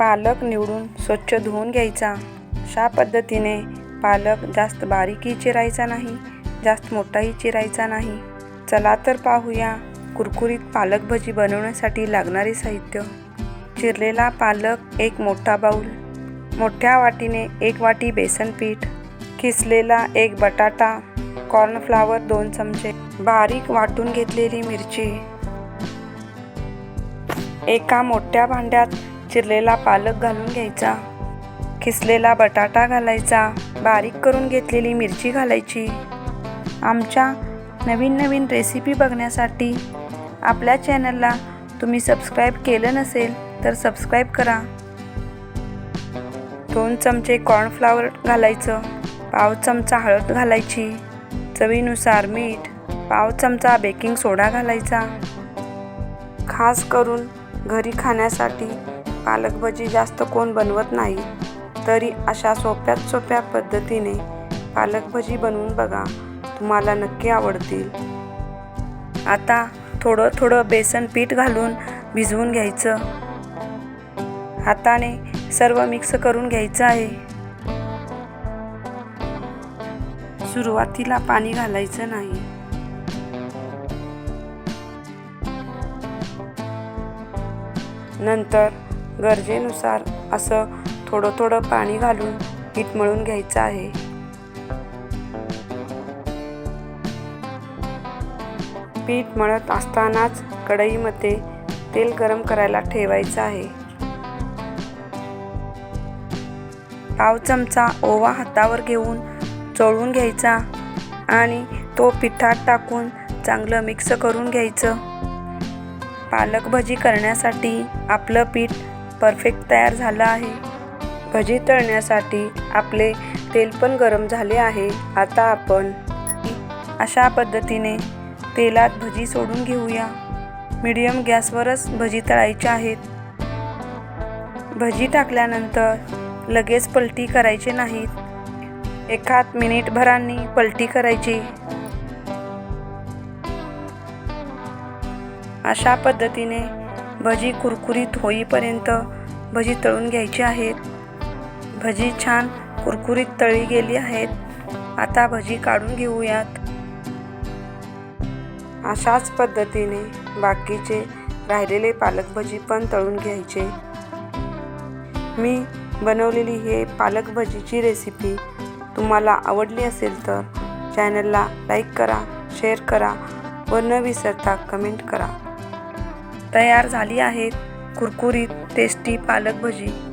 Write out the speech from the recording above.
पालक निवडून स्वच्छ धुवून घ्यायचा. अशा पद्धतीने पालक जास्त बारीकही चिरायचा नाही जास्त मोठाही चिरायचा नाही. चला तर पाहूया कुरकुरीत पालक भजी बनवण्यासाठी लागणारे साहित्य. चिरलेला पालक एक मोठा बाऊल मोठ्या वाटीने एक वाटी बेसन पीठ किसलेला एक बटाटा कॉर्नफ्लावर दोन चमचे बारीक वाटून घेतलेली मिरची. एका मोठ्या भांड्यात चिरलेला पालक घालून घ्यायचा. किसलेला बटाटा घालायचा. बारीक करून घेतलेली मिरची घालायची. आमच्या नवीन नवीन रेसिपी बघण्यासाठी आपल्या चॅनलला तुम्ही सबस्क्राईब केलं नसेल तर सबस्क्राईब करा. दोन चमचे कॉर्नफ्लावर घालायचं. पाव चमचा हळद घालायची. चवीनुसार मीठ पाव चमचा बेकिंग सोडा घालायचा. खास करून घरी खाण्यासाठी पालक भजी जास्त कोण बनवत नाही तरी अशा सोप्यात सोप्या पद्धतीने पालकभजी बनवून बघा तुम्हाला नक्की आवडतील. आता थोडं थोडं बेसन पीठ घालून भिजवून घ्यायचं. हाताने सर्व मिक्स करून घ्यायचं आहे. सुरुवातीला पाणी घालायचं नाही. नंतर गरजेनुसार असं थोडं थोडं पाणी घालून पीठ मळून घ्यायचं आहे. पीठ मळत असतानाच कढईमध्ये तेल गरम करायला ठेवायचं आहे. पाव चमचा ओवा हातावर घेऊन चोळून घ्यायचा आणि तो पिठात टाकून चांगलं मिक्स करून घ्यायचं. पालक भजी करण्यासाठी आपलं पीठ परफेक्ट तयार झालं आहे. भजी तळण्यासाठी आपले तेल पण गरम झाले आहे. आता आपण अशा पद्धतीने तेलात भजी सोडून घेऊया. मीडियम गॅसवरच भजी तळायची आहेत. भजी टाकल्यानंतर लगेच पलटी करायची नाहीत. एखाद मिनिटभरांनी पलटी करायची. अशा पद्धतीने भजी कुरकुरीत होईपर्यंत भजी तळून घ्यायची आहेत. भजी छान कुरकुरीत तळी गेली आहेत. आता भजी काढून घेऊयात. अशाच पद्धतीने बाकीचे राहिलेले पालक भजी पण तळून घ्यायचे. मी बनवलेली हे पालक भजीची रेसिपी तुम्हाला आवडली असेल तर चॅनलला लाईक करा शेअर करा व न विसरता कमेंट करा. तयार झाली आहेत. कुरकुरीत टेस्टी पालक भजी